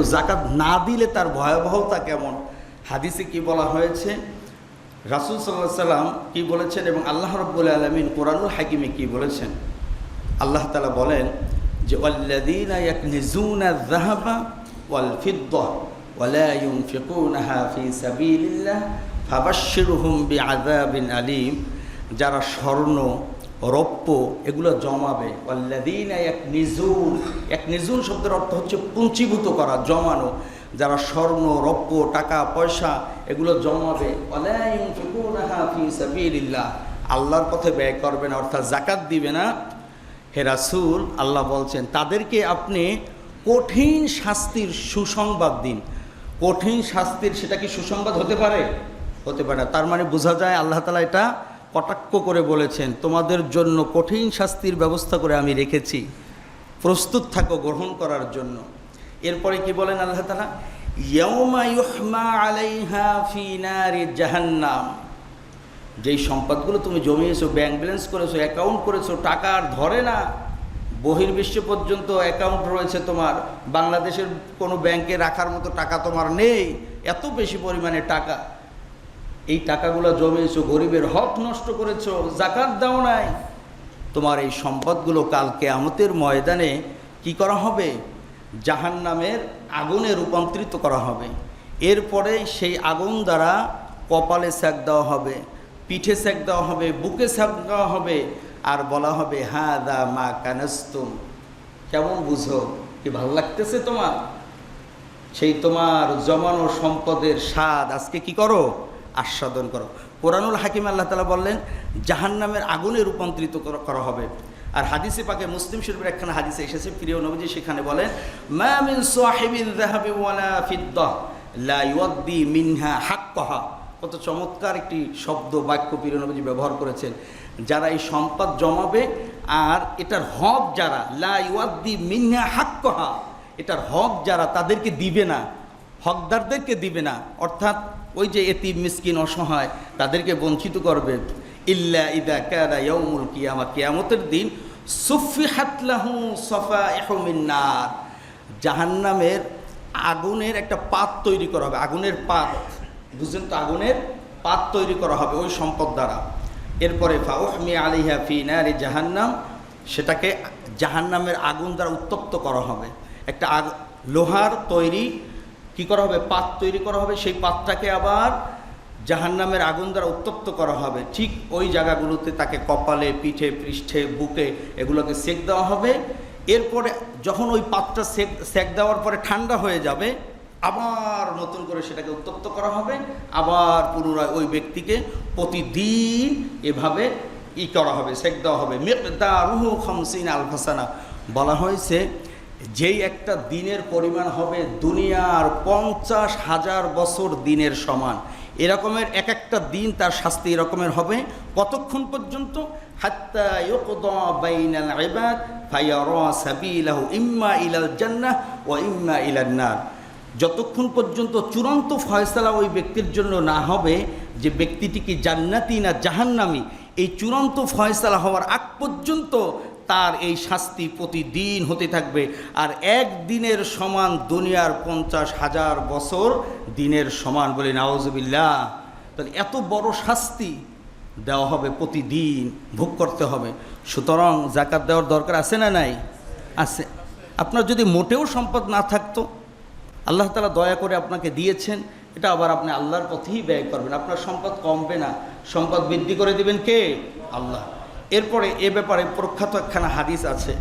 একটু জাকাত না দিলে তার ভয়াবহতা কেমন? হাদিসে কি বলা হয়েছে? রাসুল সাল্লাহ সাল্লাম কি বলেছেন এবং আল্লাহ রব্বুল আলমিন কোরআনুল হাকিমে কি বলেছেন? আল্লাহ তালা বলেন যে যাহাবা ওয়াল ফিদ্দা ওয়ালা ইউনফিকুনাহা ফি সাবিলিল্লাহ ফাবাশশিরহুম বিআযাবিন আলীম। যারা স্বর্ণ রৌপ্য এগুলো জমাবে। ওয়াল্লাযীনা ইয়াকনিজুন। ইয়াকনিজুন শব্দের অর্থ হচ্ছে পুঞ্জীভূত করা, জমানো। যারা স্বর্ণ রৌপ্য টাকা, পয়সা এগুলো জমাবে। আল্লাহর পথে ব্যয় করবে না, অর্থাৎ জাকাত দিবে না। হে রাসূল, আল্লাহ বলছেন, তাদেরকে আপনি কঠিন শাস্তির সুসংবাদ দিন। কঠিন শাস্তির সেটা কি সুসংবাদ হতে পারে? হতে পারে তার মানে বোঝা যায় আল্লাহ তালা এটা কটাক্ষ করে বলেছেন, তোমাদের জন্য কঠিন শাস্তির ব্যবস্থা করে আমি রেখেছি। প্রস্তুত থাকো গ্রহণ করার জন্য। এরপরে কি বলেন আল্লাহ তালা ইয়ৌমা জাহান্নাম। যেই সম্পদগুলো তুমি জমিয়েছো, ব্যাংক ব্যালেন্স করেছ, অ্যাকাউন্ট করেছ, টাকা আর ধরে না, বহির্বিশ্ব পর্যন্ত অ্যাকাউন্ট রয়েছে তোমার। বাংলাদেশের কোনো ব্যাংকে রাখার মতো টাকা তোমার নেই, এত বেশি পরিমাণে টাকা। এই টাকাগুলো জমিয়েছো, গরিবের হক নষ্ট করেছ, জাকাত দাও নাই। তোমার এই সম্পদগুলো কালকে আমতের ময়দানে কি করা হবে? জাহান নামের আগুনে রূপান্তরিত করা হবে। এরপরে সেই আগুন দ্বারা কপালে সেক দেওয়া হবে, পিঠে সেক দেওয়া হবে, বুকে সেক দেওয়া হবে আর বলা হবে হ্যাঁ দা মা কানাস্তুম। কেমন বুঝো? কি ভালো লাগতেছে তোমার? সেই তোমার জমানো সম্পদের স্বাদ আজকে কি করো? আস্বাদন করো। কোরআনুল হাকিম আল্লাহ তালা বললেন, জাহান্নামের আগুনে রূপান্তরিত করা- হবে। আর হাদিসে পাকে মুসলিম শরীফের একখানা হাদিসে এসেছে, প্রিয় নবীজি সেখানে বলেন ওয়ালা মিনহা কত চমৎকার একটি শব্দ, বাক্য প্রিয় নবীজি ব্যবহার করেছেন। যারা এই সম্পদ জমাবে, আর এটার হক যারা, লা ইউদ্দি মিনহা হাক্কাহা, এটার হক যারা তাদেরকে দিবে না, হকদারদেরকে দিবে না। অর্থাৎ ওই যে এতিম, মিসকিন, অসহায়, তাদেরকে বঞ্চিত করবে। ইল্লা ইদা কাদা ইয়ৌমুল কিয়ামা, কিয়ামতের দিন সুফি হাতলাহু সফা এহমিনার জাহান্নামের আগুনের একটা পাত তৈরি করা হবে। আগুনের পাত, বুঝলেন তো? আগুনের পাত তৈরি করা হবে ওই সম্পদ দ্বারা। এরপরে ফাউহমি আলিহা ফি নারি জাহান্নাম, সেটাকে জাহান্নামের আগুন দ্বারা উত্তপ্ত করা হবে। একটা লোহার তৈরি কি করা হবে? পাত তৈরি করা হবে। সেই পাতটাকে আবার জাহান্নামের আগুন দ্বারা উত্তপ্ত করা হবে। ঠিক ওই জায়গাগুলোতে তাকে কপালে, পিঠে, পৃষ্ঠে, বুকে এগুলোকে সেক দেওয়া হবে। এরপরে যখন ওই পাতটা সেক সেক দেওয়ার পরে ঠান্ডা হয়ে যাবে, আবার নতুন করে সেটাকে উত্তপ্ত করা হবে। আবার পুনরায় ওই ব্যক্তিকে প্রতিদিন এভাবে ই করা হবে, সেক দেওয়া হবে। মেকদারুহু খামসিন আলফাসানা বলা হয়েছে যেই একটা দিনের পরিমাণ হবে দুনিয়ার পঞ্চাশ হাজার বছর দিনের সমান। এরকমের এক একটা দিন তার শাস্তি এরকমের হবে। কতক্ষণ পর্যন্ত? ইম্মা জান্নাহ ইম্মা যতক্ষণ পর্যন্ত চূড়ান্ত ফয়সালা ওই ব্যক্তির জন্য না হবে, যে ব্যক্তিটি কি জান্নাতি না জাহান্নামি, এই চূড়ান্ত ফয়সালা হওয়ার আগ পর্যন্ত তার এই শাস্তি প্রতিদিন হতে থাকবে। আর একদিনের সমান দুনিয়ার পঞ্চাশ হাজার বছর দিনের সমান বলে নওয়াজবিল্লাহ তাহলে এত বড় শাস্তি দেওয়া হবে প্রতিদিন, ভোগ করতে হবে। সুতরাং জাকাত দেওয়ার দরকার আছে না নাই? আছে। আপনার যদি মোটেও সম্পদ না থাকতো, আল্লাহ তালা দয়া করে আপনাকে দিয়েছেন, এটা আবার আপনি আল্লাহর পথেই ব্যয় করবেন। আপনার সম্পদ কমবে না। সম্পদ বৃদ্ধি করে দিবেন কে? আল্লাহ। এরপরে এ ব্যাপারে প্রখ্যাত একখানা হাদিস আছে।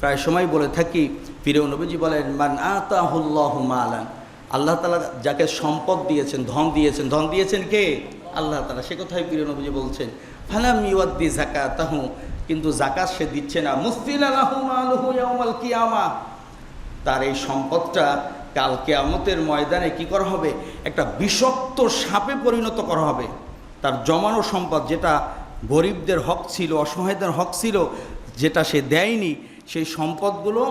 প্রায় সময় বলে থাকি প্রিয় নবীজি বলেন, মান আতাহুল্লাহ মালান। আল্লাহ তালা যাকে সম্পদ দিয়েছেন, ধন দিয়েছেন ধন দিয়েছেন কে? আল্লাহ তালা। সে কথাই প্রিয় নবীজি বলছেন, ফালাম ইউদ্দি জাকাতাহু কিন্তু জাকাত সে দিচ্ছে না। মালুহু ইয়াউমাল কিয়ামা। তার এই সম্পদটা কাল কেয়ামতের ময়দানে কি করা হবে? একটা বিষাক্ত সাপে পরিণত করা হবে। তার জমানো সম্পদ যেটা গরিবদের হক ছিল, অসহায়দের হক ছিল, যেটা সে দেয়নি, সেই সম্পদগুলো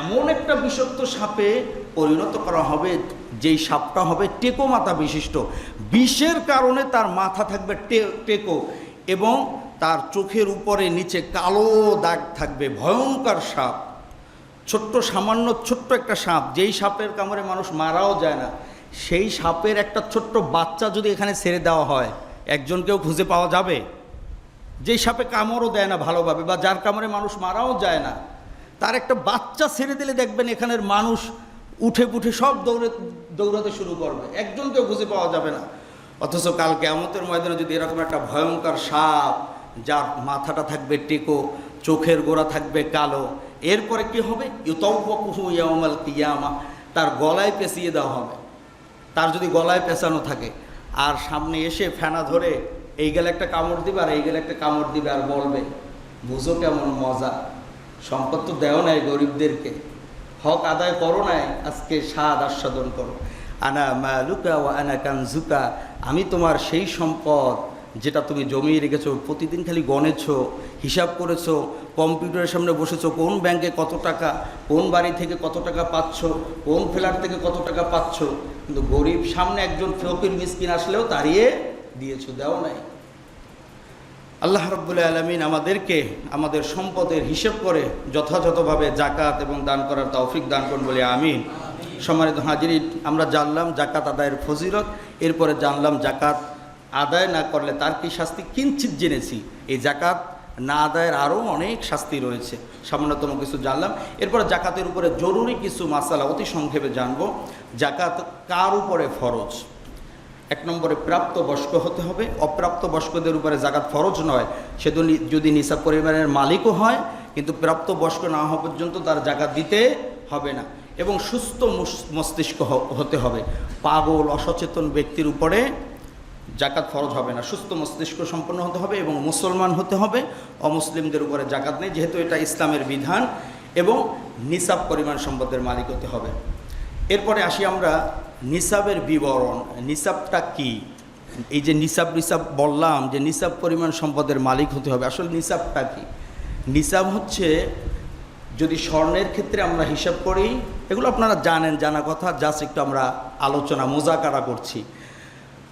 এমন একটা বিষাক্ত সাপে পরিণত করা হবে, যেই সাপটা হবে টেকো মাথা বিশিষ্ট। বিষের কারণে তার মাথা থাকবে টেকো এবং তার চোখের উপরে নিচে কালো দাগ থাকবে, ভয়ঙ্কর সাপ। ছোট্ট, সামান্য, ছোট্ট একটা সাপ, যেই সাপের কামড়ে মানুষ মারাও যায় না, সেই সাপের একটা ছোট্ট বাচ্চা যদি এখানে ছেড়ে দেওয়া হয়, একজনকেও খুঁজে পাওয়া যাবে? যেই সাপে কামড়ও দেয় না ভালোভাবে বা যার কামড়ে মানুষ মারাও যায় না, তার একটা বাচ্চা ছেড়ে দিলে দেখবেন এখানের মানুষ উঠে পুঠে সব দৌড়ে, দৌড়াতে শুরু করবে। একজনকেও খুঁজে পাওয়া যাবে না। অথচ কাল কেমতের ময়দানে যদি এরকম একটা ভয়ঙ্কর সাপ, যার মাথাটা থাকবে টেকো, চোখের গোড়া থাকবে কালো, এরপরে কি হবে? ইউতৌবকুহু ইয়াউমাল কিয়ামা, তার গলায় পেঁচিয়ে দেওয়া হবে। তার যদি গলায় পেঁচানো থাকে, আর সামনে এসে ফেনা ধরে এই গেলে একটা কামড় দিবে আর এই গেলে একটা কামড় দিবে আর বলবে, বুঝো কেমন মজা, সম্পদ তো দেও নাই গরিবদেরকে, হক আদায় করো নাই, আজকে স্বাদ আস্বাদন করো। আনা মালুকা ও আনা কানজুকা, আমি তোমার সেই সম্পদ যেটা তুমি জমিয়ে রেখেছো, প্রতিদিন খালি গণেছো, হিসাব করেছ, কম্পিউটারের সামনে বসেছো, কোন ব্যাংকে কত টাকা, কোন বাড়ি থেকে কত টাকা পাচ্ছ, কোন ফ্ল্যাট থেকে কত টাকা পাচ্ছ, কিন্তু গরিব সামনে একজন ফকির মিসকিন আসলেও তাড়িয়ে দিয়েছ, দেও নাই। আল্লাহ রব্বুল আলমিন আমাদেরকে আমাদের সম্পদের হিসেব করে যথাযথভাবে জাকাত এবং দান করার তৌফিক দান করুন বলে আমি সম্মানিত হাজিরি আমরা জানলাম জাকাত আদায়ের ফজিলত, এরপরে জানলাম জাকাত আদায় না করলে তার কি শাস্তি? কিঞ্চিত জেনেছি। এই জাকাত না আদায়ের আরও অনেক শাস্তি রয়েছে। সামান্যতম কিছু জানলাম। এরপরে জাকাতের উপরে জরুরি কিছু মাসালা অতি সংক্ষেপে জানব। জাকাত কার উপরে ফরজ? এক নম্বরে প্রাপ্ত বয়স্ক হতে হবে। অপ্রাপ্ত বয়স্কদের উপরে জাকাত ফরজ নয়। সে যদি- নিসাব পরিবারের মালিকও হয়, কিন্তু প্রাপ্ত বয়স্ক না হওয়া পর্যন্ত তার জাকাত দিতে হবে না। এবং সুস্থ মস্তিষ্ক হতে হবে। পাগল, অসচেতন ব্যক্তির উপরে জাকাত ফরজ হবে না। সুস্থ মস্তিষ্ক সম্পন্ন হতে হবে এবং মুসলমান হতে হবে। অমুসলিমদের উপরে জাকাত নেই, যেহেতু এটা ইসলামের বিধান এবং নিসাব পরিমাণ সম্পদের মালিক হতে হবে। এরপরে আসি আমরা নিসাবের বিবরণ, নিসাবটা কি? এই যে নিসাব নিসাব বললাম যে নিসাব পরিমাণ সম্পদের মালিক হতে হবে। আসলে নিসাবটা কি? নিসাব হচ্ছে যদি স্বর্ণের ক্ষেত্রে আমরা হিসাব করি, এগুলো আপনারা জানেন, জানা কথা, জাস্ট একটু আমরা আলোচনা, মোজাকারা করছি।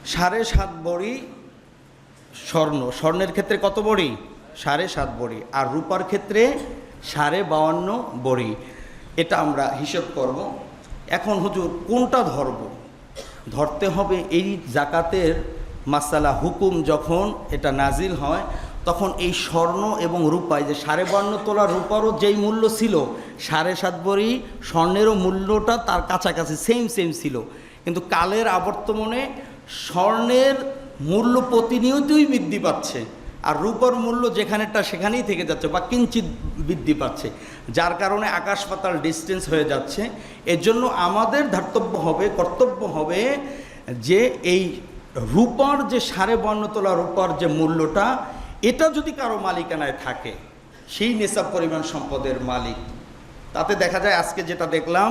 সাড়ে সাত বড়ি স্বর্ণ, স্বর্ণের ক্ষেত্রে কত বড়ি? সাড়ে সাত বড়ি। আর রূপার ক্ষেত্রে সাড়ে বাউান্ন বড়ি। এটা আমরা হিসেব করব। এখন হুজুর কোনটা ধরব? ধরতে হবে এই জাকাতের মাসালা হুকুম যখন এটা নাজিল হয়, তখন এই স্বর্ণ এবং রূপায় যে সাড়ে বান্ন তোলা রূপারও যেই মূল্য ছিল, সাড়ে সাত বড়ি স্বর্ণেরও মূল্যটা তার কাছাকাছি সেম সেম ছিল। কিন্তু কালের আবর্তমনে স্বর্ণের মূল্য প্রতিনিয়তই বৃদ্ধি পাচ্ছে, আর রূপর মূল্য যেখানেটা সেখানেই থেকে যাচ্ছে বা কিঞ্চিত বৃদ্ধি পাচ্ছে। যার কারণে আকাশ পাতাল ডিস্টেন্স হয়ে যাচ্ছে। এর জন্য আমাদের ধার্তব্য হবে, কর্তব্য হবে যে এই রূপার যে সাড়ে বর্ণ তোলা রূপার যে মূল্যটা, এটা যদি কারও মালিকানায় থাকে, সেই নেশাব পরিমাণ সম্পদের মালিক। তাতে দেখা যায় আজকে যেটা দেখলাম,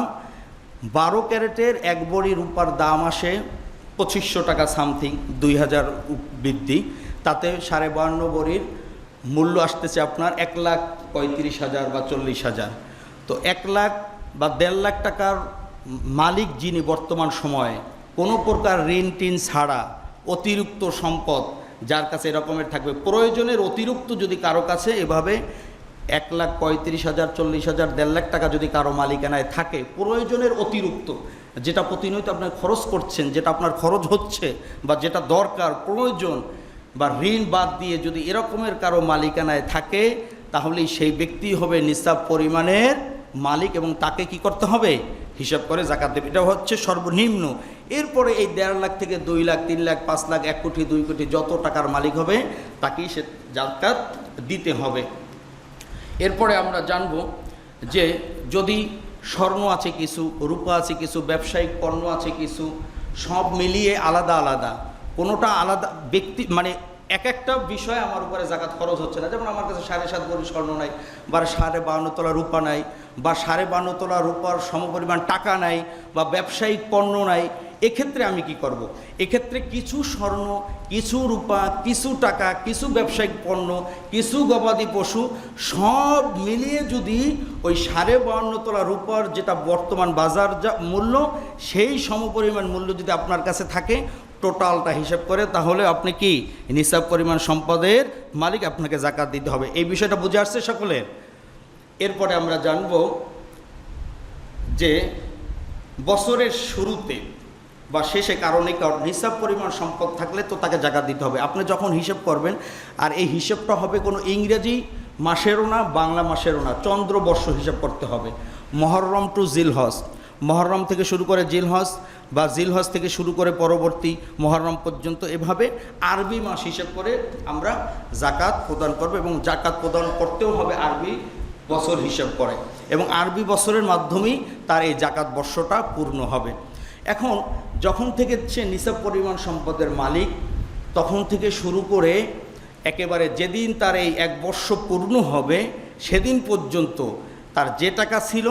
বারো ক্যারেটের এক বড়ি রূপার দাম আসে পঁচিশশো টাকা সামথিং, দুই হাজার বৃদ্ধি। তাতে সাড়ে বান্ন বড়ির মূল্য আসতেছে আপনার এক লাখ পঁয়ত্রিশ হাজার বা চল্লিশ হাজার। তো এক লাখ বা দেড় লাখ টাকার মালিক যিনি বর্তমান সময়ে, কোনো প্রকার ঋণ টিন ছাড়া অতিরিক্ত সম্পদ যার কাছে এরকমের থাকবে, প্রয়োজনের অতিরিক্ত যদি কারও কাছে এভাবে এক লাখ পঁয়ত্রিশ হাজার, চল্লিশ হাজার, দেড় লাখ টাকা যদি কারও মালিকানায় থাকে, প্রয়োজনের অতিরিক্ত যেটা প্রতিনিয়ত আপনার খরচ করছেন, যেটা আপনার খরচ হচ্ছে বা যেটা দরকার, প্রয়োজন বা ঋণ বাদ দিয়ে যদি এরকমের কারও মালিকানায় থাকে, তাহলেই সেই ব্যক্তি হবে নিসাব পরিমাণের মালিক এবং তাকে কি করতে হবে? হিসাব করে জাকাত দেবে। এটা হচ্ছে সর্বনিম্ন। এরপরে এই দেড় লাখ থেকে দুই লাখ, তিন লাখ, পাঁচ লাখ, এক কোটি, দুই কোটি যত টাকার মালিক হবে, তাকেই সে জাকাত দিতে হবে। এরপরে আমরা জানব যে যদি স্বর্ণ আছে কিছু, রূপা আছে কিছু, ব্যবসায়িক পণ্য আছে কিছু, সব মিলিয়ে আলাদা আলাদা। কোনোটা আলাদা, ব্যক্তি মানে এক একটা বিষয় আমার উপরে জাকাত খরচ হচ্ছে না যেমন আমার কাছে সাড়ে সাত ভরি স্বর্ণ নাই, বা সাড়ে বান্ন তোলা রূপা নাই, বা সাড়ে বান্ন তোলা রূপার সমপরিমাণ টাকা নাই, বা ব্যবসায়িক পণ্য নাই, এক্ষেত্রে আমি কি করব। এক্ষেত্রে কিছু স্বর্ণ, কিছু রূপা, কিছু টাকা, কিছু ব্যবসায়িক পণ্য, কিছু গবাদি পশু সব মিলিয়ে যদি ওই সাড়ে বান্ন তোলা রূপার যেটা বর্তমান বাজার যা মূল্য, সেই সমপরিমাণ মূল্য যদি আপনার কাছে থাকে টোটালটা হিসাব করে, তাহলে আপনি কি নিসাব পরিমাণ সম্পদের মালিক আপনাকে জাকাত দিতে হবে। এই বিষয়টা বুঝে আসছে সকলের এরপরে আমরা জানব যে বছরের শুরুতে বা শেষে কারণে কারণ হিসাব পরিমাণ সম্পদ থাকলে তো তাকে জাকাত দিতে হবে। আপনি যখন হিসেব করবেন, আর এই হিসেবটা হবে কোনো ইংরেজি মাসেরও না, বাংলা মাসেরও না, চন্দ্রবর্ষ হিসাব করতে হবে। মহরম টু জিলহজ। মহরম থেকে শুরু করে জিলহজ বা জিলহজ থেকে শুরু করে পরবর্তী মহরম পর্যন্ত এভাবে আরবি মাস হিসেব করে আমরা জাকাত প্রদান করব এবং জাকাত প্রদান করতেও হবে আরবি বছর হিসেব করে এবং আরবি বছরের মাধ্যমেই তার এই জাকাত বর্ষটা পূর্ণ হবে। এখন যখন থেকে সে নিসাব পরিমাণ সম্পদের মালিক, তখন থেকে শুরু করে একেবারে যেদিন তার এই এক বর্ষ পূর্ণ হবে, সেদিন পর্যন্ত তার যে টাকা ছিল,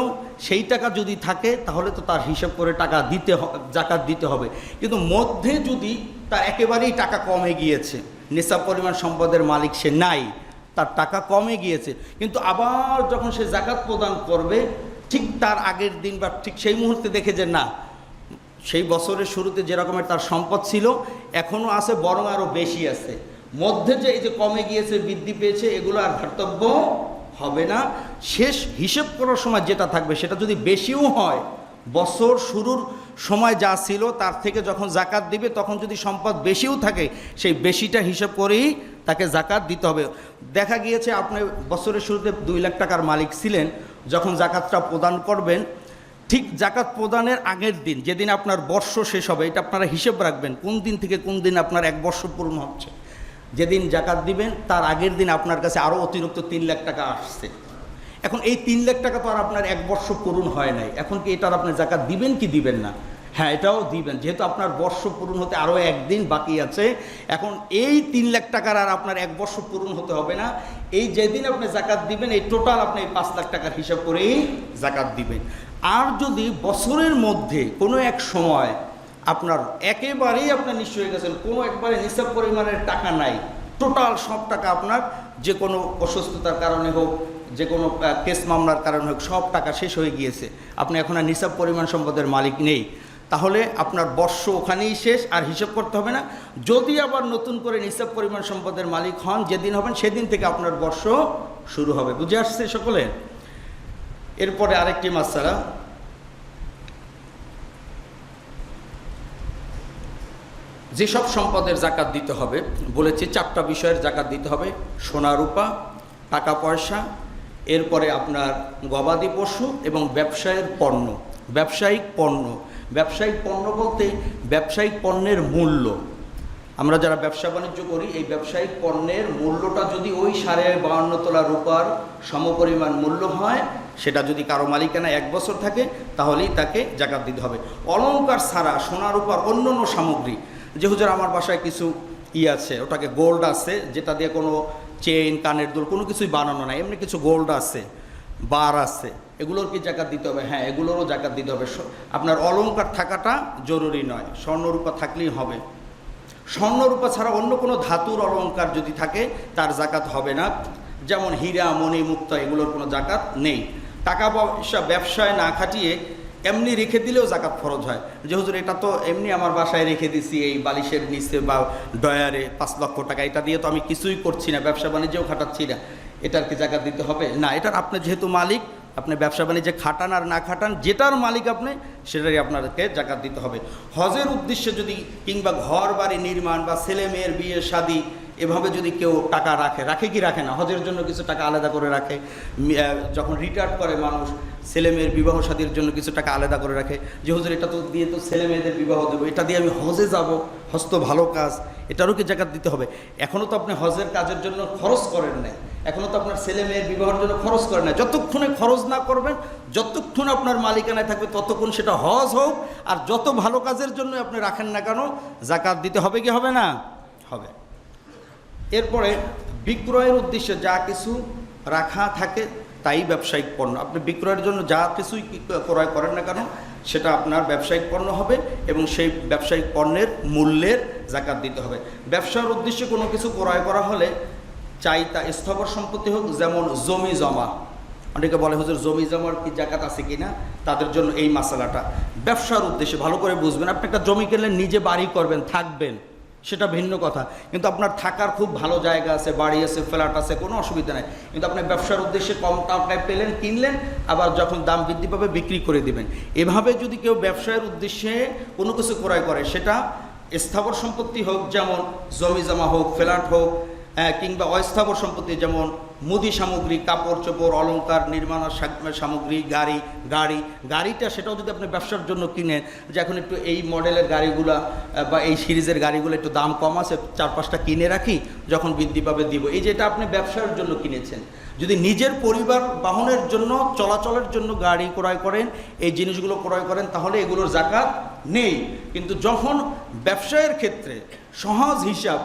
সেই টাকা যদি থাকে, তাহলে তো তার হিসাব করে টাকা দিতে জাকাত দিতে হবে। কিন্তু মধ্যে যদি তার একেবারেই টাকা কমে গিয়েছে, নিসাব পরিমাণ সম্পদের মালিক সে নাই, তার টাকা কমে গিয়েছে। কিন্তু আবার যখন সে জাকাত প্রদান করবে, ঠিক তার আগের দিন বা ঠিক সেই মুহূর্তে দেখে যে না, সেই বছরের শুরুতে যেরকমের তার সম্পদ ছিল এখনও আছে, বরং আরও বেশি আছে। মধ্যে যে এই যে কমে গিয়েছে, বৃদ্ধি পেয়েছে, এগুলো আর ধর্তব্য হবে না। শেষ হিসেব করার সময় যেটা থাকবে সেটা যদি বেশিও হয়, বছর শুরুর সময় যা ছিল তার থেকে যখন জাকাত দিবে, তখন যদি সম্পদ বেশিও থাকে, সেই বেশিটা হিসেব করেই তাকে জাকাত দিতে হবে। দেখা গিয়েছে আপনি বছরের শুরুতে দুই লাখ টাকার মালিক ছিলেন, যখন জাকাতটা প্রদান করবেন, ঠিক জাকাত প্রদানের আগের দিন, যেদিন আপনার বর্ষ শেষ হবে, এটা আপনারা হিসেব রাখবেন, কোন দিন থেকে কোন দিন আপনার এক বর্ষ পূর্ণ হচ্ছে। যেদিন জাকাত দিবেন, তার আগের দিন আপনার কাছে আরও অতিরিক্ত তিন লাখ টাকা আসছে। এখন এই তিন লাখ টাকা তো আর আপনার এক বর্ষ পূরণ হয় নাই। এখন কি এটার আপনি জাকাত দিবেন কি দিবেন না? হ্যাঁ এটাও দিবেন। যেহেতু আপনার বর্ষ পূরণ হতে আরও একদিন বাকি আছে, এখন এই তিন লাখ টাকার আর আপনার এক বর্ষ পূরণ হতে হবে না। এই যেদিন আপনি জাকাত দিবেন, এই টোটাল আপনি এই পাঁচ লাখ টাকার হিসাব করেই জাকাত দিবেন। আর যদি বছরের মধ্যে কোনো এক সময় আপনার একেবারেই আপনার নিশ্চয় হয়ে গেছেন। কোনো একবারে নিসাব পরিমাণের টাকা নাই। টোটাল সব টাকা আপনার, যে কোনো অসুস্থতার কারণে হোক, যে কোনো কেস মামলার কারণে হোক, সব টাকা শেষ হয়ে গিয়েছে। আপনি এখন আর নিসাব পরিমাণ সম্পদের মালিক নেই। তাহলে আপনার বর্ষ ওখানেই শেষ, আর হিসাব করতে হবে না। যদি আবার নতুন করে নিসাব পরিমাণ সম্পদের মালিক হন, যেদিন হবেন সেদিন থেকে আপনার বর্ষ শুরু হবে। বুঝে আসছে সকলে? এরপরে আরেকটি মাসালা। যেসব সম্পদের জাকাত দিতে হবে, বলেছি চারটা বিষয়ের জাকাত দিতে হবে, সোনা রূপা, টাকা পয়সা, এরপরে আপনার গবাদি পশু এবং ব্যবসায়ের পণ্য, ব্যবসায়িক পণ্য। ব্যবসায়িক পণ্য বলতে ব্যবসায়িক পণ্যের মূল্য। আমরা যারা ব্যবসা বাণিজ্য করি, এই ব্যবসায়িক পণ্যের মূল্যটা যদি ওই সাড়ে বাহান্ন তোলা রূপার সমপরিমাণ মূল্য হয়, সেটা যদি কারও মালিকানা এক বছর থাকে, তাহলেই তাকে জাকাত দিতে হবে। অলঙ্কার ছাড়া সোনা রূপার অন্য সামগ্রী যে হুজুর আমার বাসায় কিছু ই আছে, ওটাকে গোল্ড আছে, যেটা দিয়ে কোনো চেইন কানের দুল, কোনো কিছুই বানানো নাই, এমনি কিছু গোল্ড আছে, বার আছে, এগুলোর কি জাকাত দিতে হবে? হ্যাঁ এগুলোরও জাকাত দিতে হবে। আপনার অলংকার থাকাটা জরুরি নয়, স্বর্ণরূপা থাকলেই হবে। স্বর্ণরূপা ছাড়া অন্য কোনো ধাতুর অলঙ্কার যদি থাকে, তার জাকাত হবে না। যেমন হীরা মণি মুক্তা এগুলোর কোনো জাকাত নেই। টাকা পয়সা ব্যবসায় না খাটিয়ে এমনি রেখে দিলেও জাকাত ফরজ হয়। যে হুজুর, এটা তো এমনি আমার বাসায় রেখে দিছি, এই বালিশের নিচে বা ডয়ারে পাঁচ লক্ষ টাকা, এটা দিয়ে তো আমি কিছুই করছি না, ব্যবসা বাণিজ্যেও খাটাচ্ছি না। এটার কি জাকাত দিতে হবে? না, এটার আপনি যেহেতু মালিক, আপনি ব্যবসা বাণিজ্যে খাটান আর না খাটান, যেটার মালিক আপনি, সেটারই আপনাদেরকে জাকাত দিতে হবে। হজের উদ্দেশ্যে যদি কিংবা ঘর বাড়ি নির্মাণ বা ছেলে মেয়ের বিয়ে, শাদী, এভাবে যদি কেউ টাকা রাখে রাখে কি রাখে না? হজের জন্য কিছু টাকা আলাদা করে রাখে। যখন রিটায়ার করে মানুষ ছেলে মেয়ের বিবাহ শাদীর জন্য কিছু টাকা আলাদা করে রাখে। যে হুজুর, এটা তো দিয়ে তো ছেলে মেয়েদের বিবাহ দেবো, এটা দিয়ে আমি হজে যাব, হজ তো ভালো কাজ, এটারও কি জাকাত দিতে হবে? এখনও তো আপনি হজের কাজের জন্য খরচ করেন নাই এখনও তো আপনার ছেলে মেয়ের বিবাহের জন্য খরচ করেন না যতক্ষণে খরচ না করবেন, যতক্ষণ আপনার মালিকানায় থাকবে, ততক্ষণ সেটা হজ হোক, আর যত ভালো কাজের জন্য আপনি রাখেন না কেন, জাকাত দিতে হবে কি হবে না? হবে। এরপরে বিক্রয়ের উদ্দেশ্যে যা কিছু রাখা থাকে তাই ব্যবসায়িক পণ্য। আপনি বিক্রয়ের জন্য যা কিছুই ক্রয় করেন না কেন, সেটা আপনার ব্যবসায়িক পণ্য হবে এবং সেই ব্যবসায়িক পণ্যের মূল্যের জাকাত দিতে হবে। ব্যবসার উদ্দেশ্যে কোনো কিছু ক্রয় করা হলে চাই তা স্থাবর সম্পত্তি হোক, যেমন জমি জমা। অনেকে বলে, হুজুর, জমি জমার কি জাকাত আছে কি না তাদের জন্য এই মশালাটা ব্যবসার উদ্দেশ্যে ভালো করে বুঝবেন। আপনি একটা জমি কিনলে নিজে বাড়ি করবেন, থাকবেন। সেটা ভিন্ন কথা। কিন্তু আপনার থাকার খুব ভালো জায়গা আছে বাড়ি আছে ফ্ল্যাট আছে কোনো অসুবিধা নাই। কিন্তু আপনি ব্যবসার উদ্দেশ্যে কম টাকায় পেলেন কিনলেন আবার যখন দাম বৃদ্ধি পাবে বিক্রি করে দিবেন। এভাবে যদি কেউ ব্যবসায়ের উদ্দেশ্যে কোনো কিছু ক্রয় করে সেটা স্থাবর সম্পত্তি হোক যেমন জমি জমা হোক ফ্ল্যাট হোক আহ, কিংবা অস্থাবর সম্পত্তি যেমন মুদি সামগ্রী, কাপড় চোপড়, অলংকার, নির্মাণ সামগ্রী, গাড়ি গাড়ি, গাড়িটা সেটাও যদি আপনি ব্যবসার জন্য কিনেন, যে এখন একটু এই মডেলের গাড়িগুলা বা এই সিরিজের গাড়িগুলো একটু দাম কম আছে চার পাঁচটা কিনে রাখি, যখন বৃদ্ধি পাবে দিব। এই যেটা আপনি ব্যবসার জন্য কিনেছেন, যদি নিজের পরিবার বাহনের জন্য, চলাচলের জন্য গাড়ি ক্রয় করেন, এই জিনিসগুলো ক্রয় করেন, তাহলে এগুলোর জাকাত নেই। কিন্তু যখন ব্যবসায়ের ক্ষেত্রে, সহজ হিসাব,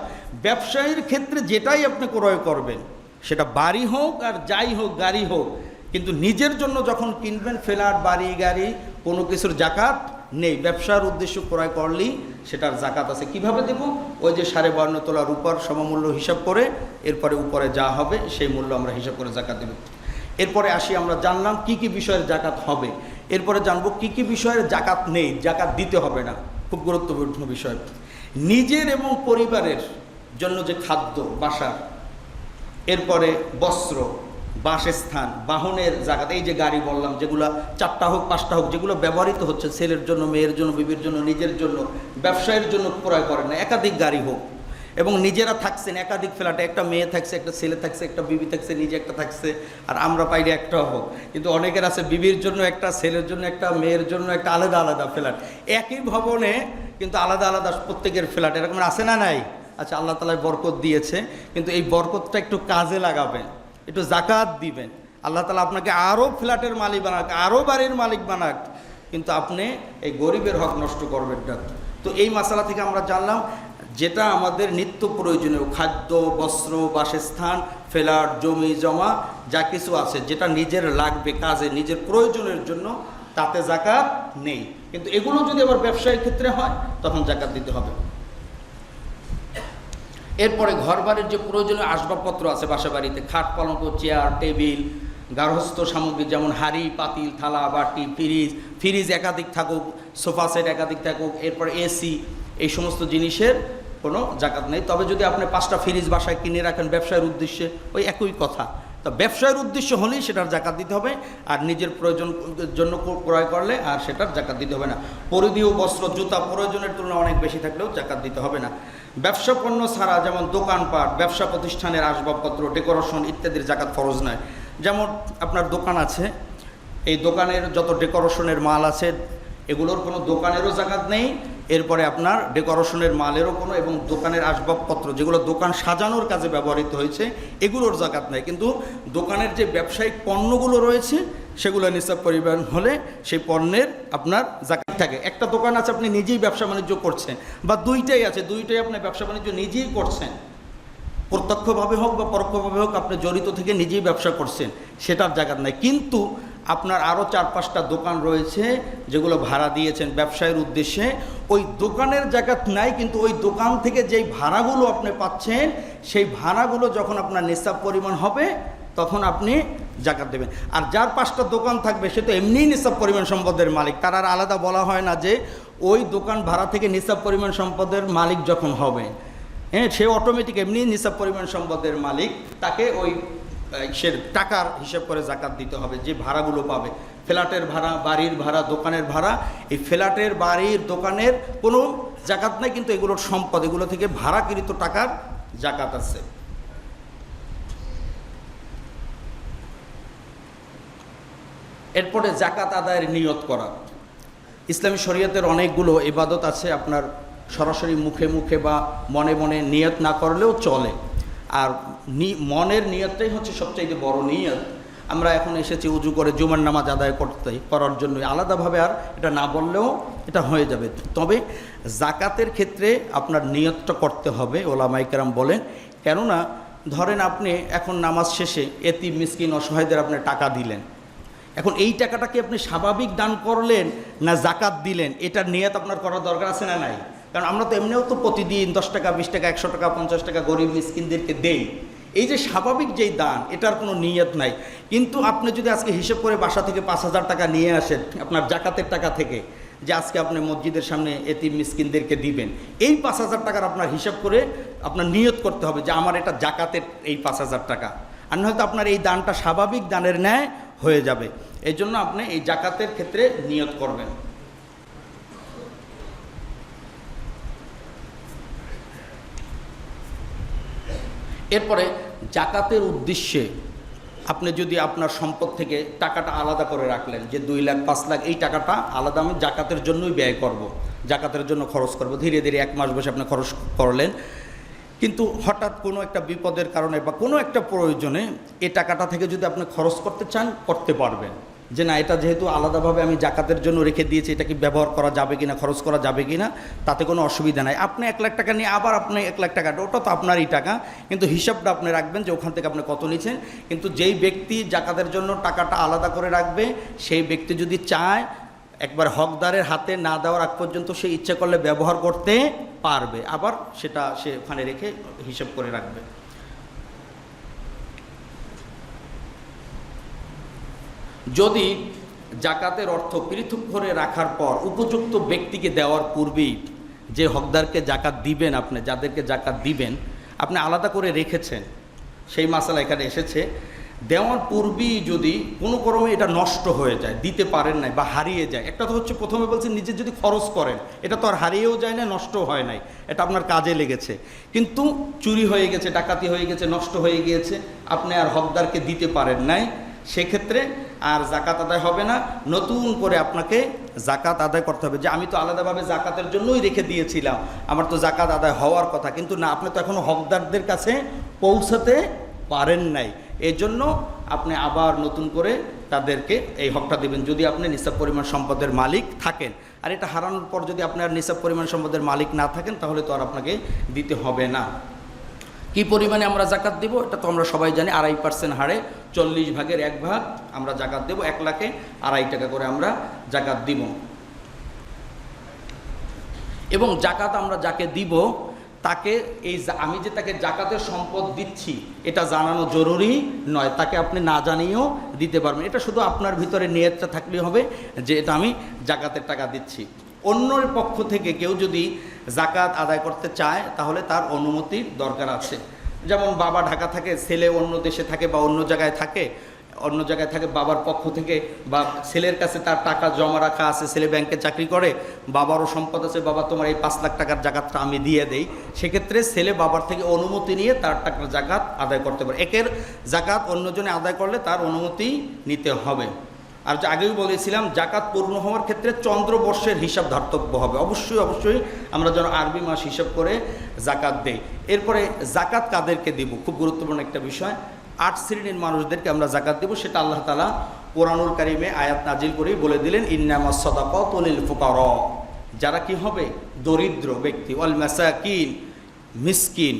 ব্যবসায়ের ক্ষেত্রে যেটাই আপনি ক্রয় করবেন সেটা বাড়ি হোক আর যাই হোক, গাড়ি হোক, কিন্তু নিজের জন্য যখন কিনবেন ফেলার বাড়ি, গাড়ি, কোনো কিছুর জাকাত নেই। ব্যবসার উদ্দেশ্য ক্রয় করলেই সেটার জাকাত আছে। কীভাবে দেব? ওই যে সাড়ে বান্ন তোলা রূপার সমমূল্য হিসাব করে এরপরে উপরে যা হবে সেই মূল্য আমরা হিসাব করে জাকাত দেব। এরপরে আসি, আমরা জানলাম কি কি বিষয়ের জাকাত হবে। এরপরে জানব কি কি বিষয়ের জাকাত নেই, জাকাত দিতে হবে না। খুব গুরুত্বপূর্ণ বিষয়। নিজের এবং পরিবারের জন্য যে খাদ্য, বাসার এরপরে বস্ত্র, বাসস্থান, বাহনের জায়গাতে এই যে গাড়ি বললাম, যেগুলো চারটা হোক, পাঁচটা হোক, যেগুলো ব্যবহৃত হচ্ছে, ছেলের জন্য, মেয়ের জন্য, বিবির জন্য, নিজের জন্য, ব্যবসায়ের জন্য ক্রয় করেন না, একাধিক গাড়ি হোক। এবং নিজেরা থাকছেন, একাধিক ফ্ল্যাটে, একটা মেয়ে থাকছে, একটা ছেলে থাকছে, একটা বিবি থাকছে, নিজে একটা থাকছে, আর আমরা পাইলে একটা হোক। কিন্তু অনেকের আছে বিবির জন্য একটা, ছেলের জন্য একটা, মেয়ের জন্য একটা, আলাদা আলাদা ফ্ল্যাট। একই ভবনে কিন্তু আলাদা আলাদা প্রত্যেকের ফ্ল্যাট, এরকম আছে না নাই? আচ্ছা আল্লাহ তালায় বরকত দিয়েছে, কিন্তু এই বরকতটা একটু কাজে লাগাবেন, একটু জাকাত দিবেন। আল্লাহ তালা আপনাকে আরও ফ্ল্যাটের মালিক বানাক আরও বাড়ির মালিক বানাক, কিন্তু আপনি এই গরিবের হক নষ্ট করবেন না। তো এই মশালা থেকে আমরা জানলাম, যেটা আমাদের নিত্য প্রয়োজনীয়, খাদ্য, বস্ত্র, বাসস্থান, ফ্ল্যাট, জমি, জমা, যা কিছু আছে, যেটা নিজের লাগবে কাজে, নিজের প্রয়োজনের জন্য, তাতে জাকাত নেই। কিন্তু এগুলো যদি আবার ব্যবসায়িক ক্ষেত্রে হয়, তখন জাকাত দিতে হবে। এরপরে ঘর বাড়ির যে প্রয়োজনীয় আসবাবপত্র আছে বাসা বাড়িতে খাট পালঙ্ক, চেয়ার, টেবিল, গার্হস্থ্য সামগ্রী যেমন হাড়ি, পাতিল, থালা, বাটি, ফ্রিজ ফ্রিজ একাধিক থাকুক, সোফা সেট একাধিক থাকুক, এরপর এসি, এই সমস্ত জিনিসের কোনো জাকাত নেই। তবে যদি আপনি পাঁচটা ফ্রিজ বাসায় কিনে রাখেন, ব্যবসায়ের উদ্দেশ্যে, ওই একই কথা। তো ব্যবসায়ের উদ্দেশ্য হলেই সেটার জাকাত দিতে হবে, আর নিজের প্রয়োজন, জন্য ক্রয় করলে আর সেটার জাকাত দিতে হবে না। পরিধেয় বস্ত্র, জুতা প্রয়োজনের তুলনায় অনেক বেশি থাকলেও জাকাত দিতে হবে না। ব্যবসা পণ্য ছাড়া যেমন দোকানপাট, ব্যবসা প্রতিষ্ঠানের আসবাবপত্র, ডেকোরেশন ইত্যাদির জাকাত ফরজ নয়। যেমন আপনার দোকান আছে, এই দোকানের যত ডেকোরেশনের মাল আছে, এগুলোর কোনো দোকানেরও জাকাত নেই এরপরে আপনার ডেকোরেশনের মালেরও কোনো এবং দোকানের আসবাবপত্র, যেগুলো দোকান সাজানোর কাজে ব্যবহৃত হয়েছে, এগুলোর জাকাত নেই। কিন্তু দোকানের যে ব্যবসায়িক পণ্যগুলো রয়েছে, সেগুলো নিসাব পরিমাণ হলে সেই পণ্যের আপনার জাকাত থাকে। একটা দোকান আছে, আপনি নিজেই ব্যবসা বাণিজ্য করছেন, বা দুইটাই আছে, দুইটাই আপনি ব্যবসা বাণিজ্য নিজেই করছেন। প্রত্যক্ষভাবে হোক বা পরোক্ষভাবে হোক, আপনি জড়িত থেকে নিজেই ব্যবসা করছেন, সেটার জায়গা নাই। কিন্তু আপনার আরও চার পাঁচটা দোকান রয়েছে যেগুলো ভাড়া দিয়েছেন ব্যবসায়ের উদ্দেশ্যে। ওই দোকানের জায়গা নাই, কিন্তু ওই দোকান থেকে যেই ভাড়াগুলো আপনি পাচ্ছেন, সেই ভাড়াগুলো যখন আপনার নিঃসাব পরিমাণ হবে, তখন আপনি জাকাত দেবেন। আর যার পাঁচটা দোকান থাকবে, সে তো এমনিই নিঃসাব পরিমাণ সম্পদের মালিক। তার আর আলাদা বলা হয় না যে ওই দোকান ভাড়া থেকে নিঃসাব পরিমাণ সম্পদের মালিক যখন হবে হ্যাঁ সে অটোমেটিক এমনি নিসাব পরিমাণ সম্পদের মালিক। তাকে ওই সে টাকার হিসেব করে জাকাত দিতে হবে, যে ভাড়াগুলো পাবে। ফ্ল্যাটের ভাড়া, বাড়ির ভাড়া, দোকানের ভাড়া, এই ফ্ল্যাটের, বাড়ির, দোকানের কোনো জাকাত নাই, কিন্তু এগুলোর সম্পদ, এগুলো থেকে ভাড়াকৃত টাকার জাকাত আছে। এরপরে জাকাত আদায়ের নিয়ত করা। ইসলামী শরীয়তের অনেকগুলো ইবাদত আছে, আপনার সরাসরি মুখে মুখে বা মনে মনে নিয়ত না করলেও চলে। আর মনের নিয়তটাই হচ্ছে সবচাইতে বড় নিয়ত। আমরা এখন এসেছি উজু করে জুমার নামাজ আদায় করতে, করার জন্য আলাদাভাবে আর এটা না বললেও এটা হয়ে যাবে। তবে জাকাতের ক্ষেত্রে আপনার নিয়তটা করতে হবে ওলামাইকেরাম বলেন। কেননা, ধরেন আপনি এখন নামাজ শেষে এতি মিসকিন, অসহায়দের আপনি টাকা দিলেন। এখন এই টাকাটা কি আপনি স্বাভাবিক দান করলেন না জাকাত দিলেন? এটার নিয়ত আপনার করার দরকার আছে না নাই? কারণ আমরা তো এমনিও তো প্রতিদিন দশ টাকা, বিশ টাকা, একশো টাকা, পঞ্চাশ টাকা গরিব মিসকিনদেরকে দেই। এই যে স্বাভাবিক যেই দান, এটার কোনো নিয়ত নাই। কিন্তু আপনি যদি আজকে হিসেব করে বাসা থেকে পাঁচ হাজার টাকা নিয়ে আসেন, আপনার জাকাতের টাকা থেকে, যে আজকে আপনি মসজিদের সামনে এতিম মিসকিনদেরকে দিবেন, এই পাঁচ হাজার টাকার আপনার হিসাব করে আপনার নিয়ত করতে হবে যে আমার এটা জাকাতের এই পাঁচ হাজার টাকা। আর নয়তো আপনার এই দানটা স্বাভাবিক দানের ন্যায় হয়ে যাবে। এই জন্য আপনি এই জাকাতের ক্ষেত্রে নিয়ত করবেন। এরপরে জাকাতের উদ্দেশ্যে আপনি যদি আপনার সম্পদ থেকে টাকাটা আলাদা করে রাখলেন, যে দুই লাখ, পাঁচ লাখ, এই টাকাটা আলাদা আমি জাকাতের জন্যই ব্যয় করব। জাকাতের জন্য খরচ করব। ধীরে ধীরে এক মাস বসে আপনি খরচ করলেন। কিন্তু হঠাৎ কোনো একটা বিপদের কারণে বা কোনো একটা প্রয়োজনে এই টাকাটা থেকে যদি আপনি খরচ করতে চান, করতে পারবেন। যে না, এটা যেহেতু আলাদাভাবে আমি জাকাতের জন্য রেখে দিয়েছি, এটা কি ব্যবহার করা যাবে কি না খরচ করা যাবে কি না তাতে কোনো অসুবিধা নাই। আপনি এক লাখ টাকা নিয়ে আবার আপনি এক লাখ টাকা, ওটা তো আপনারই টাকা, কিন্তু হিসাবটা আপনি রাখবেন যে ওখান থেকে আপনি কত নিচ্ছেন। কিন্তু যেই ব্যক্তি জাকাতের জন্য টাকাটা আলাদা করে রাখবে, সেই ব্যক্তি যদি চায়, একবার হকদারের হাতে না দেওয়ার আগ পর্যন্ত সে ইচ্ছে করলে ব্যবহার করতে পারবে। আবার সেটা সে ওখানে রেখে হিসাব করে রাখবে। যদি জাকাতের অর্থ পৃথক করে রাখার পর উপযুক্ত ব্যক্তিকে দেওয়ার পূর্বেই যে হকদারকে জাকাত দিবেন আপনি, যাদেরকে জাকাত দিবেন, আপনি আলাদা করে রেখেছেন, সেই মাসালা এখানে এসেছে। দেওয়ার পূর্বেই যদি কোনো ক্রমে এটা নষ্ট হয়ে যায়, দিতে পারেন নাই বা হারিয়ে যায়, একটা তো হচ্ছে প্রথমে বলছেন নিজে যদি খরচ করেন, এটা তো আর হারিয়েও যায় না নষ্ট হয় নাই, এটা আপনার কাজে লেগেছে। কিন্তু চুরি হয়ে গেছে, ডাকাতি হয়ে গেছে, নষ্ট হয়ে গিয়েছে, আপনি আর হকদারকে দিতে পারেন নাই। সেক্ষেত্রে আর জাকাত আদায় হবে না। নতুন করে আপনাকে জাকাত আদায় করতে হবে। যে আমি তো আলাদাভাবে জাকাতের জন্যই রেখে দিয়েছিলাম। আমার তো জাকাত আদায় হওয়ার কথা। কিন্তু না, আপনি তো এখনও হকদারদের কাছে পৌঁছাতে পারেন নাই। এই জন্য আপনি আবার নতুন করে তাদেরকে এই হকটা দেবেন। যদি আপনি নিসাব পরিমাণ সম্পদের মালিক থাকেন। আর এটা হারানোর পর যদি আপনার নিসাব পরিমাণ সম্পদের মালিক না থাকেন, তাহলে তো আর আপনাকে দিতে হবে না। কি পরিমাণে আমরা জাকাত দেব, এটা তো আমরা সবাই জানি, আড়াই পার্সেন্ট হারে চল্লিশ ভাগের এক ভাগ আমরা জাকাত দেব, এক লাখে আড়াই টাকা করে আমরা জাকাত দিব। এবং জাকাত আমরা যাকে দিব, তাকে এই আমি যে তাকে জাকাতের সম্পদ দিচ্ছি, এটা জানানো জরুরি নয়, তাকে আপনি না জানিয়েও দিতে পারবেন। এটা শুধু আপনার ভিতরে নিয়তটা থাকলেই হবে যে এটা আমি জাকাতের টাকা দিচ্ছি। অন্যর পক্ষ থেকে কেউ যদি জাকাত আদায় করতে চায়, তাহলে তার অনুমতির দরকার আছে। যেমন বাবা ঢাকা থাকে, ছেলে অন্য দেশে থাকে বা অন্য জায়গায় থাকে, অন্য জায়গায় থাকে, বাবার পক্ষ থেকে বা ছেলের কাছে তার টাকা জমা রাখা আছে, ছেলে ব্যাংকে চাকরি করে, বাবারও সম্পদ আছে, বাবা তোমার এই পাঁচ লাখ টাকার জাকাতটা আমি দিয়ে দেই। সেক্ষেত্রে ছেলে বাবার থেকে অনুমতি নিয়ে তার টাকার জাকাত আদায় করতে পারে। একের জাকাত অন্যজনে আদায় করলে তার অনুমতি নিতে হবে। আর যে আগেই বলেছিলাম, জাকাত পূর্ণ হওয়ার ক্ষেত্রে চন্দ্রবর্ষের হিসাব ধার্তব্য হবে। অবশ্যই অবশ্যই আমরা যেন আরবি মাস হিসাব করে জাকাত দেই। এরপরে জাকাত কাদেরকে দিব? খুব গুরুত্বপূর্ণ একটা বিষয়। আট শ্রেণির মানুষদেরকে আমরা জাকাত দেব, সেটা আল্লাহ তালা কোরআনুল কারিমে আয়াত নাজিল করেই বলে দিলেন, ইন্নামা সদাকত লিল ফুকার। যারা কি হবে? দরিদ্র ব্যক্তি। অল মাসাকিন, মিসকিন।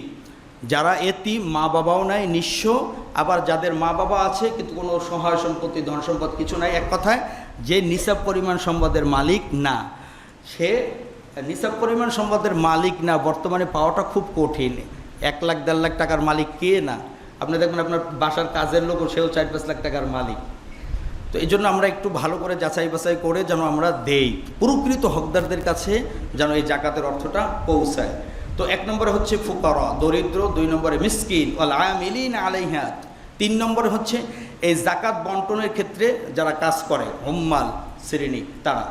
যারা এতি মা বাবাও নাই, নিঃস্ব। আবার যাদের মা বাবা আছে, কিন্তু কোনো সহায় সম্পত্তি, ধন সম্পদ কিছু নাই, এক কথায়, যে নিসাব পরিমাণ সম্পদের মালিক না। সে নিসাব পরিমাণ সম্পদের মালিক না, বর্তমানে পাওয়াটা খুব কঠিন। এক লাখ, দেড় লাখ টাকার মালিক কে না? আপনি দেখবেন আপনার বাসার কাজের লোক সেও চার পাঁচ লাখ টাকার মালিক। তো এই জন্য আমরা একটু ভালো করে যাচাই বাছাই করে যেন আমরা দেই। প্রকৃত হকদারদের কাছে যেন এই জাকাতের অর্থটা পৌঁছায়। তো এক নম্বরে হচ্ছে ফুকারা, দরিদ্র, দুই নম্বরে মিসকিন, ওয়াল আমিলিন আলাইহাত তিন নম্বরে হচ্ছে এই জাকাত বন্টনের ক্ষেত্রে যারা কাজ করে হোম্মাল শ্রেণি, তারা।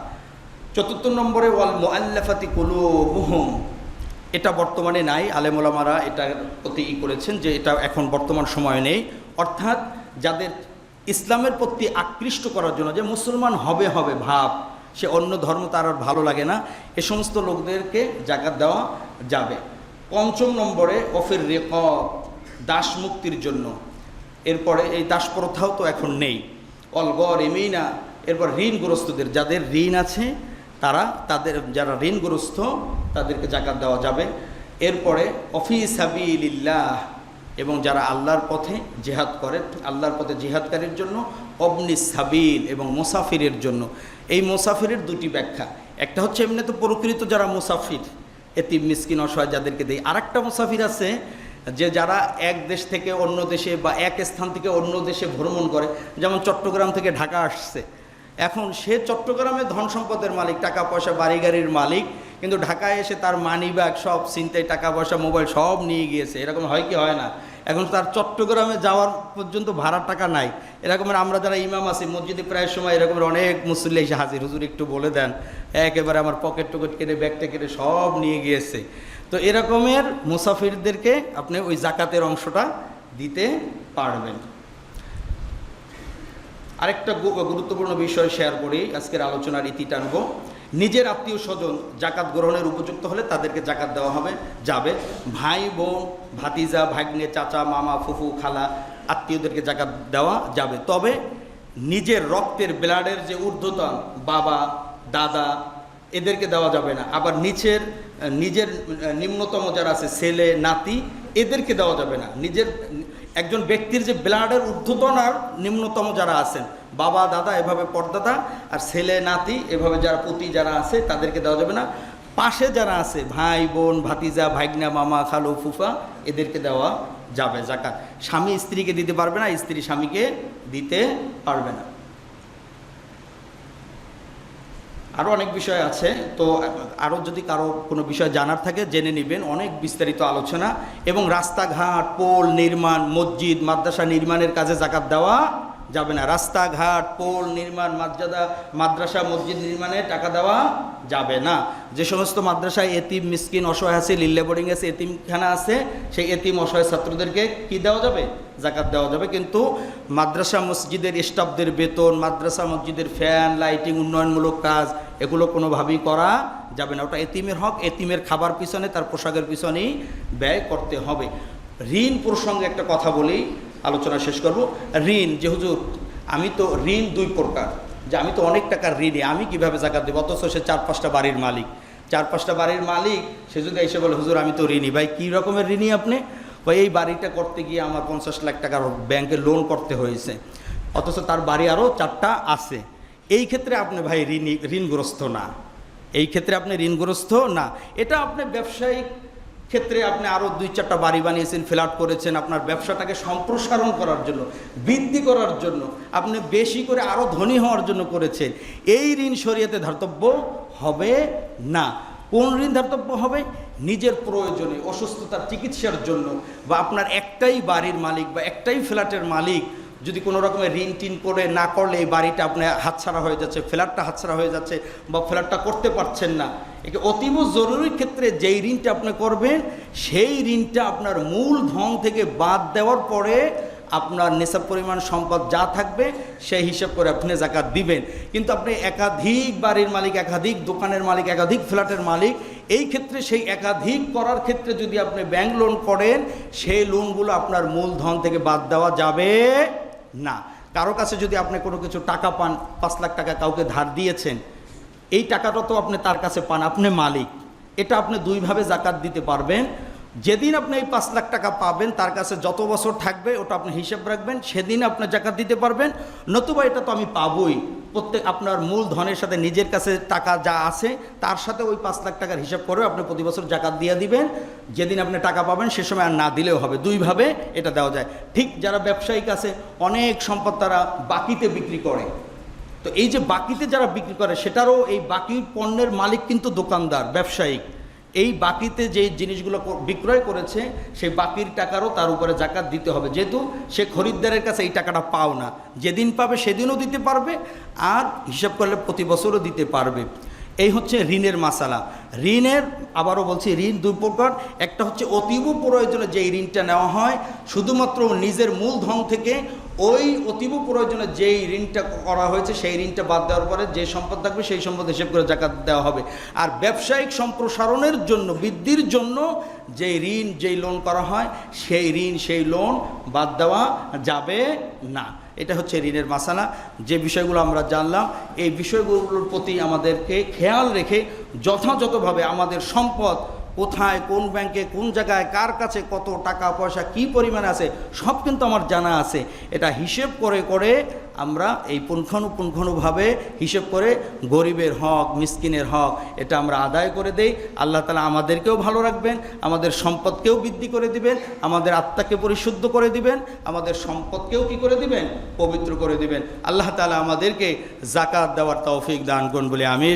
চতুর্থ নম্বরে ওয়াল মোয়াল্লাফাতি কুলু মুহুম এটা বর্তমানে নাই, আলেমোলামারা এটার প্রতি ই করেছেন যে এটা এখন বর্তমান সময়ে নেই। অর্থাৎ যাদের ইসলামের প্রতি আকৃষ্ট করার জন্য, যে মুসলমান হবে হবে ভাব সে অন্য ধর্ম তার আর ভালো লাগে না। এ সমস্ত লোকদেরকে জাকাত দেওয়া যাবে। পঞ্চম নম্বরে, অফের রেকব, দাস মুক্তির জন্য। এরপরে এই দাস প্রথাও তো এখন নেই। অলগর এমিনা এরপর ঋণগ্রস্তদের, যাদের ঋণ আছে, তারা তাদের, যারা ঋণগ্রস্ত, তাদেরকে জাকাত দেওয়া যাবে। এরপরে অফিস হাবিল্লাহ এবং যারা আল্লাহর পথে জেহাদ করে, আল্লাহর পথে জেহাদকারীর জন্য, অবনি সাবিল এবং মুসাফিরের জন্য। এই মুসাফিরের দুটি ব্যাখ্যা। একটা হচ্ছে এমনি তো প্রকৃত যারা মুসাফির, এতিম, মিসকিন, অসহায় যাদেরকে দেয় আর একটা মুসাফির আছে, যে যারা এক দেশ থেকে অন্য দেশে বা এক স্থান থেকে অন্য দেশে ভ্রমণ করে। যেমন চট্টগ্রাম থেকে ঢাকা আসছে। এখন সে চট্টগ্রামে ধন সম্পদের মালিক, টাকা পয়সা বাড়ি গাড়ির মালিক, কিন্তু ঢাকায় এসে তার মানি ব্যাগ সব চিন্তায় টাকা পয়সা মোবাইল সব নিয়ে গিয়েছে। এরকম হয় কি হয় না? এখন তার চট্টগ্রামে যাওয়ার পর্যন্ত ভাড়ার টাকা নাই। এরকমের আমরা যারা ইমাম আছি, মসজিদে প্রায় সময় এরকমের অনেক মুসল্লি এসে হাজির। হুজুর একটু বলে দেন, একেবারে আমার পকেট টকেট কেটে ব্যাগটা কেটে সব নিয়ে গিয়েছে। তো এরকমের মুসাফিরদেরকে আপনি ওই জাকাতের অংশটা দিতে পারবেন। আরেকটা গুরুত্বপূর্ণ বিষয় শেয়ার করি, আজকের আলোচনার ইতি টানব নিজের আত্মীয় স্বজন জাকাত গ্রহণের উপযুক্ত হলে তাদেরকে জাকাত দেওয়া হবে, যাবে। ভাই, বোন, ভাতিজা, ভাগ্নে, চাচা, মামা, ফুফু, খালা, আত্মীয়দেরকে জাকাত দেওয়া যাবে। তবে নিজের রক্তের ব্লাডের যে ঊর্ধ্বতন বাবা, দাদা, এদেরকে দেওয়া যাবে না। আবার নিচের, নিজের নিম্নতম যারা আছে, ছেলে, নাতি, এদেরকে দেওয়া যাবে না। নিজের একজন ব্যক্তির যে ব্লাডের ঊর্ধ্বতন আর নিম্নতম যারা আছেন, বাবা, দাদা, এভাবে পর্দাদা আর ছেলে, নাতি, এভাবে যারা পুতি যারা আছে, তাদেরকে দেওয়া যাবে না। পাশে যারা আছে, ভাই, বোন, ভাতিজা, ভাইগনা, মামা, খালু, ফুফা, এদেরকে দেওয়া যাবে জাকাত স্বামী স্ত্রীকে দিতে পারবে না, স্ত্রী স্বামীকে দিতে পারবে না। আরও অনেক বিষয় আছে। তো আরও যদি কারও কোনো বিষয় জানার থাকে, জেনে নেবেন। অনেক বিস্তারিত আলোচনা এবং রাস্তাঘাট, পোল নির্মাণ, মসজিদ, মাদ্রাসা নির্মাণের কাজে জাকাত দেওয়া যাবে না। রাস্তাঘাট, পোল নির্মাণ মাদ্রাদা মাদ্রাসা, মসজিদ নির্মাণে টাকা দেওয়া যাবে না। যে সমস্ত মাদ্রাসায় এতিম, মিসকিন, অসহায় আছে লিল্লে বোর্ডিং আছে, এতিমখানা আছে, সেই এতিম, অসহায় ছাত্রদেরকে কি দেওয়া যাবে? জাকাত দেওয়া যাবে। কিন্তু মাদ্রাসা, মসজিদের স্টাফদের বেতন, মাদ্রাসা, মসজিদের ফ্যান, লাইটিং, উন্নয়নমূলক কাজ এগুলো কোনোভাবেই করা যাবে না। ওটা এতিমের হক, এতিমের খাবার পিছনে, তার পোশাকের পিছনেই ব্যয় করতে হবে। ঋণ প্রসঙ্গে একটা কথা বলি, আলোচনা শেষ করব। ঋণ, যে হুজুর, আমি তো ঋণ দুই প্রকার। যে আমি তো অনেক টাকার ঋণে, আমি কীভাবে জাকাত দেবো? অথচ সে চার পাঁচটা বাড়ির মালিক। চার পাঁচটা বাড়ির মালিক, সে যদি এসে বলে, হুজুর, আমি তো ঋণী, ভাই, কী রকমের ঋণী আপনি? ভাই, এই বাড়িটা করতে গিয়ে আমার পঞ্চাশ লাখ টাকার ব্যাংকে লোন করতে হয়েছে। অথচ তার বাড়ি আরও চারটা আছে। এই ক্ষেত্রে আপনি ভাই ঋণ, ঋণগ্রস্ত না। এই ক্ষেত্রে আপনি ঋণগ্রস্ত না। এটা আপনি ব্যবসায়িক ক্ষেত্রে আপনি আরও দুই চারটা বাড়ি বানিয়েছেন ফ্ল্যাট করেছেন আপনার ব্যবসাটাকে সম্প্রসারণ করার জন্য, বৃদ্ধি করার জন্য, আপনি বেশি করে আরও ধনী হওয়ার জন্য করেছেন। এই ঋণ শরীয়তে ধর্তব্য হবে না। কোন ঋণ ধর্তব্য হবে? নিজের প্রয়োজনে অসুস্থতার চিকিৎসার জন্য বা আপনার একটাই বাড়ির মালিক বা একটাই ফ্ল্যাটের মালিক যদি কোনো রকমের ঋণ টিন করে না করলে এই বাড়িটা আপনার হাতছাড়া হয়ে যাচ্ছে, ফ্ল্যাটটা হাতছাড়া হয়ে যাচ্ছে বা ফ্ল্যাটটা করতে পারছেন না, একে অতীব জরুরি ক্ষেত্রে যেই ঋণটা আপনি করবেন, সেই ঋণটা আপনার মূল ধন থেকে বাদ দেওয়ার পরে আপনার নেশাব পরিমাণ সম্পদ যা থাকবে, সেই হিসাব করে আপনি জাকাত দিবেন। কিন্তু আপনি একাধিক বাড়ির মালিক, একাধিক দোকানের মালিক, একাধিক ফ্ল্যাটের মালিক, এই ক্ষেত্রে সেই একাধিক করার ক্ষেত্রে যদি আপনি ব্যাংক লোন করেন, সেই লোনগুলো আপনার মূলধন থেকে বাদ দেওয়া যাবে। না। কারও কাছে যদি আপনি কোনো কিছু টাকা পান, পাঁচ লাখ টাকা কাউকে ধার দিয়েছেন, এই টাকাটা তো আপনি তার কাছে পান, আপনি মালিক। এটা আপনি দুইভাবে জাকাত দিতে পারবেন। যেদিন আপনি এই পাঁচ লাখ টাকা পাবেন, তার কাছে যত বছর থাকবে, ওটা আপনি হিসেব রাখবেন, সেদিন আপনার জাকাত দিতে পারবেন। নতুবা এটা তো আমি পাবই। প্রত্যেক আপনার মূল ধনের সাথে নিজের কাছে টাকা যা আছে, তার সাথে ওই পাঁচ লাখ টাকার হিসাব করে আপনি প্রতি বছর জাকাত দিয়ে দিবেন। যেদিন আপনি টাকা পাবেন, সে সময় আর না দিলেও হবে। দুইভাবে এটা দেওয়া যায়। ঠিক যারা ব্যবসায়িক আছে, অনেক সম্পদ তারা বাকিতে বিক্রি করে। তো এই যে বাকিতে যারা বিক্রি করে, সেটারও এই বাকি পণ্যের মালিক কিন্তু দোকানদার, ব্যবসায়িক। এই বাকিতে যে জিনিসগুলো বিক্রয় করেছে, সেই বাকির টাকারও তার উপরে জাকাত দিতে হবে। যেহেতু সে খরিদ্দারের কাছে এই টাকাটা পাও না যেদিন পাবে সেদিনও দিতে পারবে, আর হিসাব করলে প্রতি বছরও দিতে পারবে। এই হচ্ছে ঋণের মাসালা। ঋণের, আবারও বলছি, ঋণ দুই প্রকার। একটা হচ্ছে অতীব প্রয়োজনে যেই ঋণটা নেওয়া হয়, শুধুমাত্র নিজের মূলধন থেকে ওই অতীব প্রয়োজনে যেই ঋণটা করা হয়েছে, সেই ঋণটা বাদ দেওয়ার পরে যে সম্পদ থাকবে, সেই সম্পদ হিসেব করে জাকাত দেওয়া হবে। আর ব্যবসায়িক সম্প্রসারণের জন্য, বৃদ্ধির জন্য যে ঋণ, যেই লোন করা হয়, সেই ঋণ, সেই লোন বাদ দেওয়া যাবে না। এটা হচ্ছে ঋণের মাসালা। যে বিষয়গুলো আমরা জানলাম, এই বিষয়গুলোর প্রতি আমাদেরকে খেয়াল রেখে যথাযথভাবে আমাদের সম্পদ কোথায়, কোন ব্যাংকে কোন জায়গায়, কার কাছে কত টাকা পয়সা, কি পরিমাণ আছে, সব কিন্তু আমার জানা আছে। এটা হিসেব করে করে আমরা এই পুঙ্খানুপুঙ্খানুভাবে হিসেব করে গরিবের হক, মিসকিনের হক, এটা আমরা আদায় করে দেই। আল্লাহ তালা আমাদেরকেও ভালো রাখবেন, আমাদের সম্পদকেও বৃদ্ধি করে দিবেন, আমাদের আত্মাকে পরিশুদ্ধ করে দিবেন, আমাদের সম্পদকেও কি করে দিবেন? পবিত্র করে দিবেন। আল্লাহ তালা আমাদেরকে জাকাত দেওয়ার তৌফিক দান করুন বলে আমি